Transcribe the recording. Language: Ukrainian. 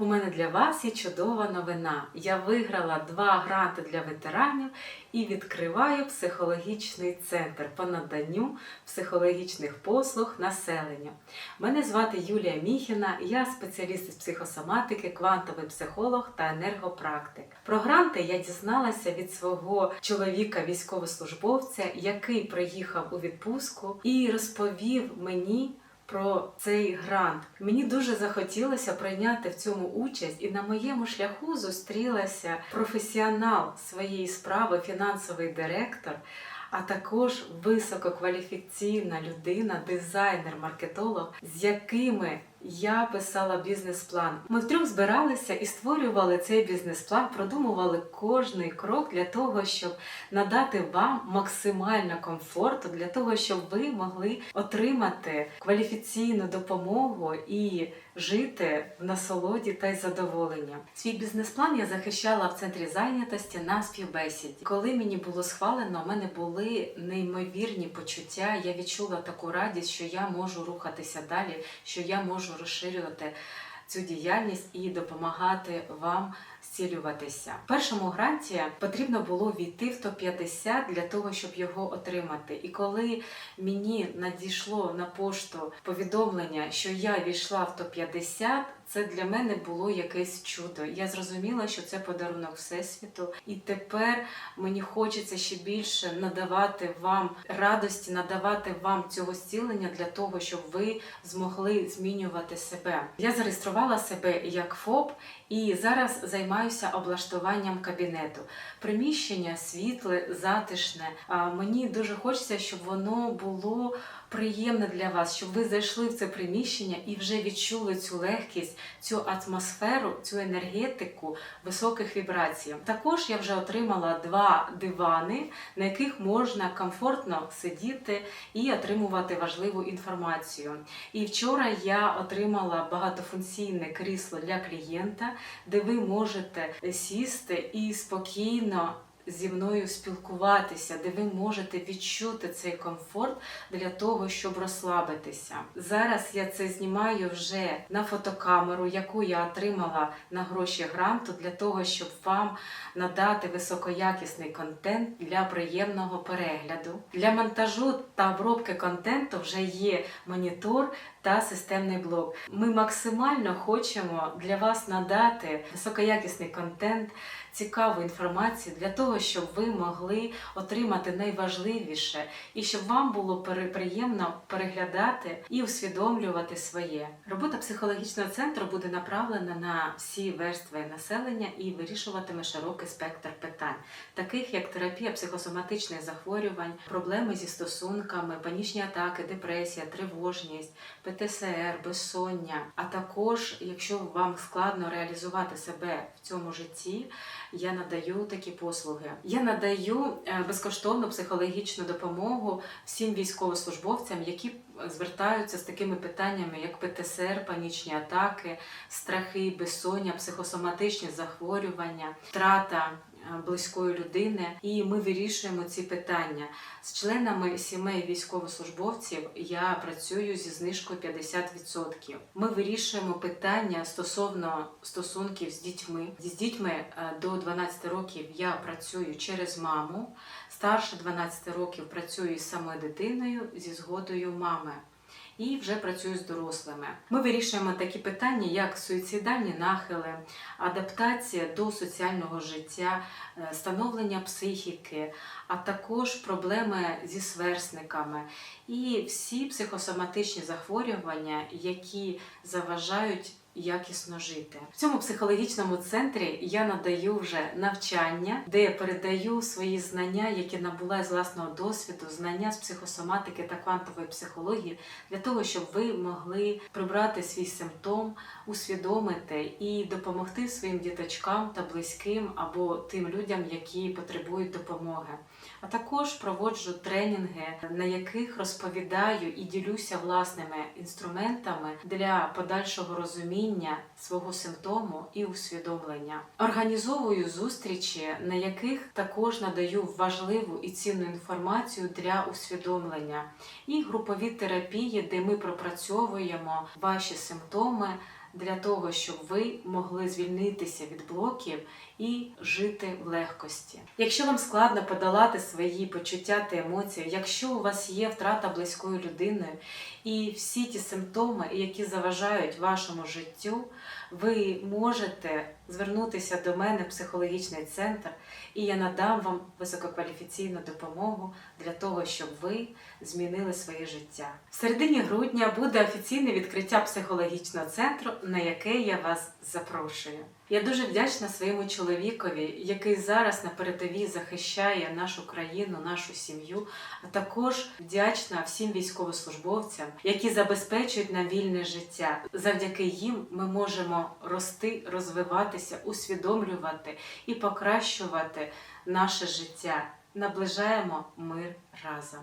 У мене для вас є чудова новина. Я виграла два гранти для ветеранів і відкриваю психологічний центр по наданню психологічних послуг населенню. Мене звати Юлія Міхіна, я спеціаліст із психосоматики, квантовий психолог та енергопрактик. Про гранти я дізналася від свого чоловіка, військовослужбовця, який приїхав у відпустку і розповів мені про цей грант. Мені дуже захотілося прийняти в цьому участь, і на моєму шляху зустрілася професіонал своєї справи, фінансовий директор. А також висококваліфіційна людина, дизайнер, маркетолог, з якими я писала бізнес-план. Ми втрьох збиралися і створювали цей бізнес-план, продумували кожний крок для того, щоб надати вам максимально комфорту, для того, щоб ви могли отримати кваліфіційну допомогу і жити в насолоді та й задоволенні. Свій бізнес-план я захищала в центрі зайнятості на співбесіді. Коли мені було схвалено, у мене були неймовірні почуття. Я відчула таку радість, що я можу рухатися далі, що я можу розширювати цю діяльність і допомагати вам зцілюватися. Першому гранті потрібно було війти в топ-50 для того, щоб його отримати. І коли мені надійшло на пошту повідомлення, що я війшла в топ-50, це для мене було якесь чудо. Я зрозуміла, що це подарунок Всесвіту, і тепер мені хочеться ще більше надавати вам радості, надавати вам цього зцілення для того, щоб ви змогли змінювати себе. Я зареєструвала себе як ФОП і зараз займаюся облаштуванням кабінету. Приміщення світле, затишне. Мені дуже хочеться, щоб воно було приємне для вас, щоб ви зайшли в це приміщення і вже відчули цю легкість, цю атмосферу, цю енергетику високих вібрацій. Також я вже отримала два дивани, на яких можна комфортно сидіти і отримувати важливу інформацію. І вчора я отримала багатофункційне крісло для клієнта, де ви можете сісти і спокійно зі мною спілкуватися, де ви можете відчути цей комфорт для того, щоб розслабитися. Зараз я це знімаю вже на фотокамеру, яку я отримала на гроші гранту, для того, щоб вам надати високоякісний контент для приємного перегляду. Для монтажу та обробки контенту вже є монітор та системний блок. Ми максимально хочемо для вас надати високоякісний контент, цікаву інформацію для того, щоб ви могли отримати найважливіше і щоб вам було приємно переглядати і усвідомлювати своє. Робота психологічного центру буде направлена на всі верстви населення і вирішуватиме широкий спектр питань, таких як терапія психосоматичних захворювань, проблеми зі стосунками, панічні атаки, депресія, тривожність, ПТСР, безсоння. А також, якщо вам складно реалізувати себе в цьому житті, я надаю такі послуги. Я надаю е, безкоштовну психологічну допомогу всім військовослужбовцям, які звертаються з такими питаннями, як ПТСР, панічні атаки, страхи, безсоння, психосоматичні захворювання, втрата. е, Близької людини, і ми вирішуємо ці питання з членами сімей військовослужбовців. Я працюю зі знижкою 50%. Ми вирішуємо питання стосовно стосунків з дітьми. З дітьми е, до 12 років я працюю через маму. Старше 12 років працюю з самою дитиною зі згодою мами. І вже працюю з дорослими. Ми вирішуємо такі питання, як суїцидальні нахили, адаптація до соціального життя, е, становлення психіки, а також проблеми зі сверстниками і всі психосоматичні захворювання, які заважають якісно жити. В цьому психологічному центрі я надаю вже навчання, де я передаю свої знання, які набула з власного досвіду, знання з психосоматики та квантової психології, для того, щоб ви могли прибрати свій симптом, усвідомити і допомогти своїм діточкам та близьким або тим людям, які потребують допомоги. А також проводжу тренінги, на яких розповідаю і ділюся власними інструментами для подальшого розуміння свого симптому і усвідомлення. Організовую зустрічі, на яких також надаю важливу і цінну інформацію для усвідомлення, і групові терапії, де ми пропрацьовуємо ваші симптоми для того, щоб ви могли звільнитися від блоків і жити в легкості. Якщо вам складно подолати свої почуття та емоції, якщо у вас є втрата близькою людиною і всі ті симптоми, які заважають вашому життю, ви можете звернутися до мене в психологічний центр, і я надам вам висококваліфіційну допомогу для того, щоб ви змінили своє життя. В середині грудня буде офіційне відкриття психологічного центру, на яке я вас запрошую. Я дуже вдячна своєму чоловікові, який зараз на передовій захищає нашу країну, нашу сім'ю, а також вдячна всім військовослужбовцям, які забезпечують нам вільне життя. Завдяки їм ми можемо рости, розвиватися, усвідомлювати і покращувати наше життя. Наближаємо мир разом.